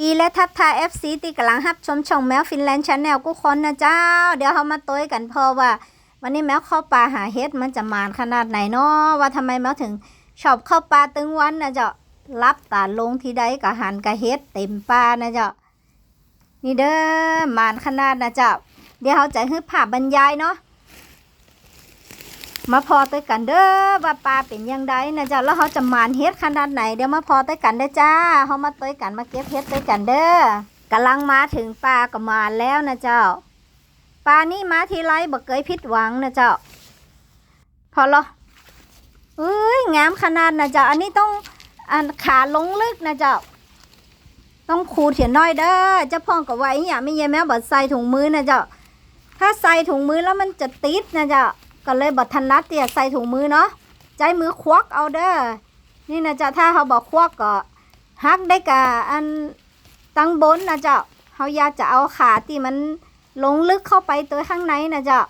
อีและทักทายเอฟซีที่กำลังรับชมช่องแมวฟินแลนด์ชาแนลกูคนนะเจ้า เดี๋ยวเขามาตัวกันเพราะว่า วันนี้แมวเข้าป่าหาเฮ็ดมันจะมานขนาดไหนเนาะว่าทำไมแมวถึงชอบเข้าป่าตึงวันนะเจ้ารับตาลงที่ใดก็หันกะเฮ็ดเต็มป่านะเจ้านี่เด้อมานขนาดนะเจ้าเดี๋ยวเขาจะให้ภาพบรรยายเนาะ มาพอตัวกันเด้อว่าปลาเป็นยังไงนะเจ้าแล้วเขาจะมานเฮ็ดขนาดไหนเดี๋ยวมาพอตัวกันเด้อจ้าเขามาตัวกันมาเก็บเฮ็ดตัวกันเด้อกำลังมาถึงปลาก็มาแล้วนะเจ้าปลานี่มาทีไรบ่เคยผิดหวังนะเจ้าพอหรอเอ้ยงามขนาดนะเจ้าอันนี้ต้องอันขาลงลึกนะเจ้าต้องขูดเถียนน้อยเด้อเจ้าพ่องกับไว้อย่าไม่เย็นแม่บดใส่ถุงมือนะเจ้าถ้าใส่ถุงมือแล้วมันจะติดนะเจ้า ก็เลยบดทันนัดเตียใส่ถุงมือเนาะใจมือควักเอาเด้อนี่นะจ้าถ้าเขาบอกควักก็ฮักได้กะอันตั้งบนนะจ้าเขาอยากจะเอาขาที่มันลงลึกเข้าไปตัวข้างในนะจ้า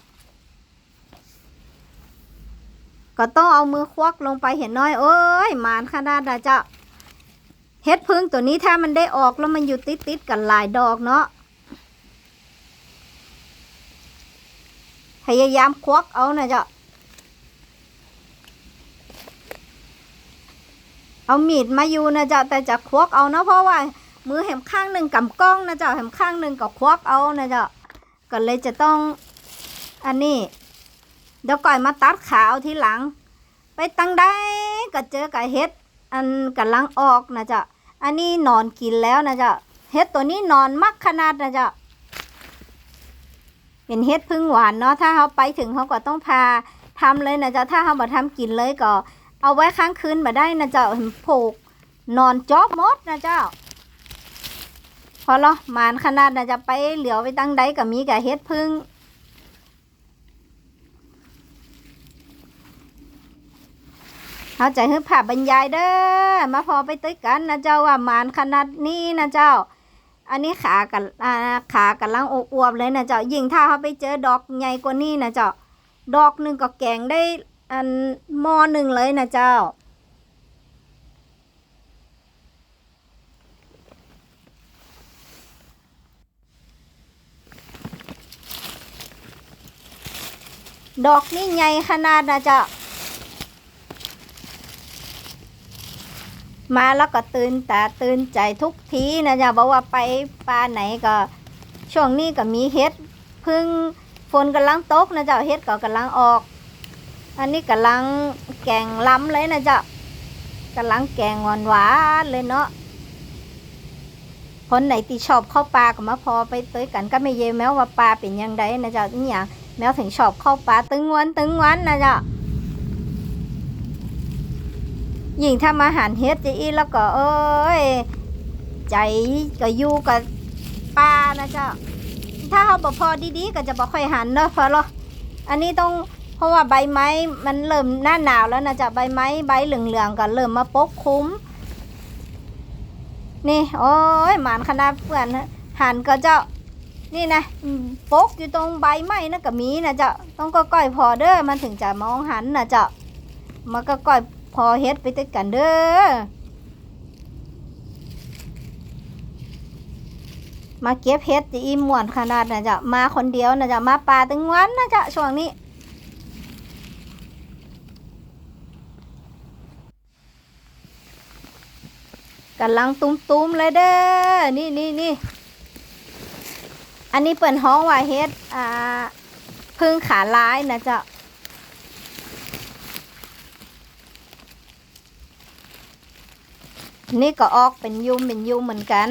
ก็ต้องเอามือควักลงไปเห็นน้อยเอ้ยหมานขนาดนะจ้าเฮ็ดพึ่งตัวนี้ถ้ามันได้ออกแล้วมันอยู่ติดติดๆกันหลายดอกเนาะ ยายามควักเอานะเจ้าเอามีดมาอยู่นะเจ้าแต่จะควักเอานะเพราะว่ามือแหมข้างหนึ่งกำกล้องนะเจ้าแหมข้างหนึ่งก็ควักเอานะเจ้าก็เลยจะต้องอันนี้เดี๋ยวก่อยมาตัดขาเอาทีหลัง ไปตั้งได้ก็เจอกับเฮ็ดอันกำลังออกนะเจ้าอันนี้นอนกินแล้วนะเจ้าเฮ็ดตัวนี้นอนมักขนาดนะเจ้า เป็นเฮ็ดพึ่งหวานเนาะถ้าเขาไปถึงเขาก็ต้องพาทำเลยนะเจ้าถ้าเขาบ่ทำกินเลยก็ เอาไว้ค้างคืนมาได้นะเจ้าผูกนอนจอบมดนะเจ้า พอเหรอหมานขนาดนะจะไปเหลียวไปตั้งใดกับมีกับเฮ็ดพึ่งเขาใจให้ภาพบรรยายเด้อมาพอไปตึกกันนะเจ้าว่าหมานขนาดนี้นะเจ้า อันนี้ขากันอ่าขากำลังอวบๆเลยนะเจ้ายิ่งถ้าเขาไปเจอดอกใหญ่กว่านี้นะเจ้าดอกหนึ่งก็แกงได้อันมอหนึ่งเลยนะเจ้า ดอกนี่ใหญ่ขนาดนะเจ้า มาแล้วก็ตื่นตาตื่นใจทุกทีนะจ๊ะบอกว่าไปป่าไหนก็ ช่วงนี้ก็มีเฮ็ดพึ่งฝนกำลังตกนะจ้าเฮ็ดก็กำลังออก อันนี้กำลังแกงล้ำเลยนะจ้ากำลังแกงหวานหวานเลยเนาะคนไหนที่ชอบเข้าปลาก็มาพอไปเตยกันก็ไม่เยแม้ว่าปลาเป็นยังไงนะจ้านี่อย่างแมวถึงชอบเข้าปลาตึงวันตึงวันนะจ้า ยิ่งถ้ามาหันเฮ็ดจะอีแล้วก็เอ้ยใจก็อยู่กับปลานะเจ้า ถ้าเขาบอกพอดีๆก็จะบอกค่อยหันเนาะเพราะหรออันนี้ต้องเพราะว่าใบไม้มันเริ่มหน้าหนาวแล้วนะจ๊ะใบไม้ใบเหลืองๆก็เริ่มมาปกคลุมนี่โอ้ยหมานขนาดเพื่อนหันก็เจ้านี่นะปกอยู่ตรงใบไม้นะก็มีนะเจ้าต้องก็ก้อยพอเด้อมันถึงจะมองหันนะเจ้ามันก็ก้อย พอเฮ็ดไปติดกันเด้อ มาเก็บเฮ็ดจะอีม่วนขนาดนะจ๊ะมาคนเดียวนะจ๊ะมาป่าตึงวันนะจ๊ะช่วงนี้กำลังตุ้มๆเลยเด้อ นี่นี่นี่อันนี้เปิ่นห้องว่าเฮ็ด อ่าพึ่งขาลายนะจ๊ะ นี่ก็ออกเป็นยุมเป็นยุมเหมือนกัน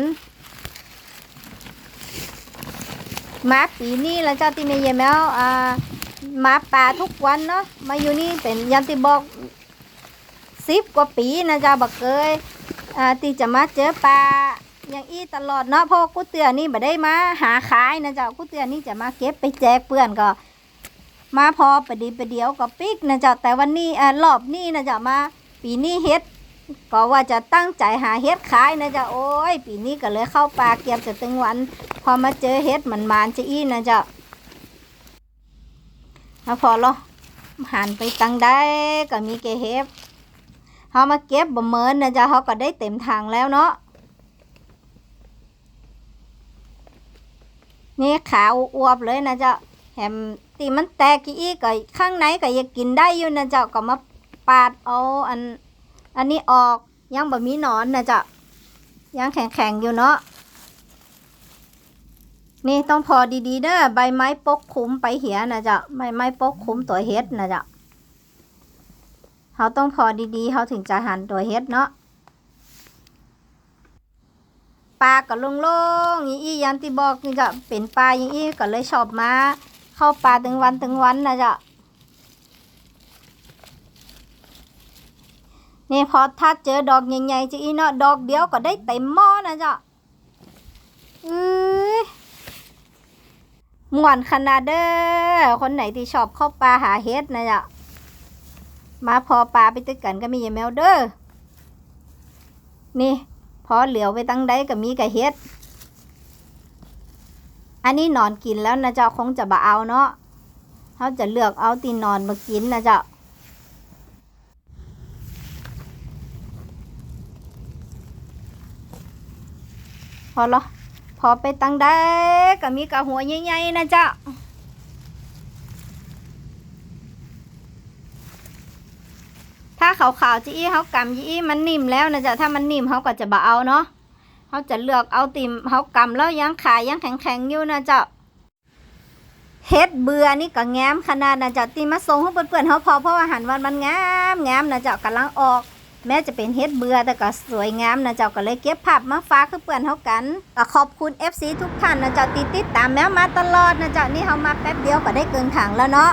มาปีนี้แล้วเจ้าที่เมย์แมวอ่ามาป่าทุกวันเนาะมาอยู่นี่เป็นยันติบอกสิบกว่าปีนะเจ้าบักเคยอ่าที่จะมาเจอปลาอย่างอี้ตลอดเนาะพราะกูเตือนี่บ่ได้มาหาขายนะเจ้ากูเตือนี่จะมาเก็บไปแจกเพื่อนก็ มาพอประดีประเดี๋ยวก็ปิกนะเจ้าแต่วันนี้อ่ารอบนี้นะเจ้ามา ปีนี้เฮ็ด ก็ว่าจะตั้งใจหาเฮ็ดขายนะจ๊ะโอ้ย ปีนี้ก็เลยเข้าป่าเก็บจะตึงวัน พอมาเจอเฮ็ดมันมานจะอี้นะจ๊ะแล้วพอเหรอหันไปตังได้ก็มีเกเฮ็บเขามาเก็บบ่เมินนะจ๊ะเขาก็ได้เต็มทางแล้วเนาะนี่ขาวอวบเลยนะจ้าแถมตีมันแตกอีกก็ข้างในก็ยังกินได้อยู่นะจ้าก็มาปาดเอาอัน อันนี้ออกยังแบ่มีหนอนนะจ้ายังแข็งๆอยู่เนาะนี่ต้องพอดีๆเด้อใบไม้ปกคลุมไปเหียนะจ้าใบไม้ปกคลุมตัวเฮ็ดนะจ้าเขาต้องพอดีๆเขาถึงจะหันตัวเฮ็ดเนาะปลาก็โล่งๆอย่างอี้ยันที่บอกนี่จะเป็นปลาอย่างอี้ก็เลยชอบมา เข้าปลาถึงวันถึงวันนะจ๊ะ นี่พอถ้าเจอดอกใหญ่ๆจะอีเนาะดอกเดียวก็ได้เต็มหม้อนะจ๊ะเอ้ยม่วนขนาดเด้อคนไหนที่ชอบเข้าปลาหาเฮ็ดนะจ๊ะมาพอปลาไปตึกกันก็มีอย่าแมวเด้อนี่ พอเหลียวไปตั้งใดก็มีกะเฮ็ด อันนี้นอนกินแล้วนะจ้าคงจะบ่เอาเนาะเขาจะเลือกเอาตีนอนมากินนะจ้า อเหรอพอไปตั้งใดก็มีกะหัวใหญ่ๆนะเจ้าถ้าขาวๆจีอี้เขากำจีอี้มันนิ่มแล้วนะจ๊ะถ้ามันนิ่มเขาก็จะบ่เอาเนาะเขาจะเลือกเอาติมเขากำแล้วยังขายยังแข็งๆอยู่นะจ๊ะเฮ็ดเบื่อนี่ก็แง้มขนาดนะจ๊ะตีมาส่งให้เพื่อนๆเขาพอเพราะว่าหันวันมันแงามแงามนะจ๊ะกำลังออก แม้จะเป็นเฮ็ดเบื่อแต่ก็สวยงามนะเจ้าก็เลยเก็บภาพมาฝาคือเปื่อนเขากันก็ขอบคุณ FC ทุกท่านนะเจ้าติดติดตามแมวมาตลอดนะเจ้านี่เขามาแป๊บเดียวก็ได้เกินถังแล้วเนาะ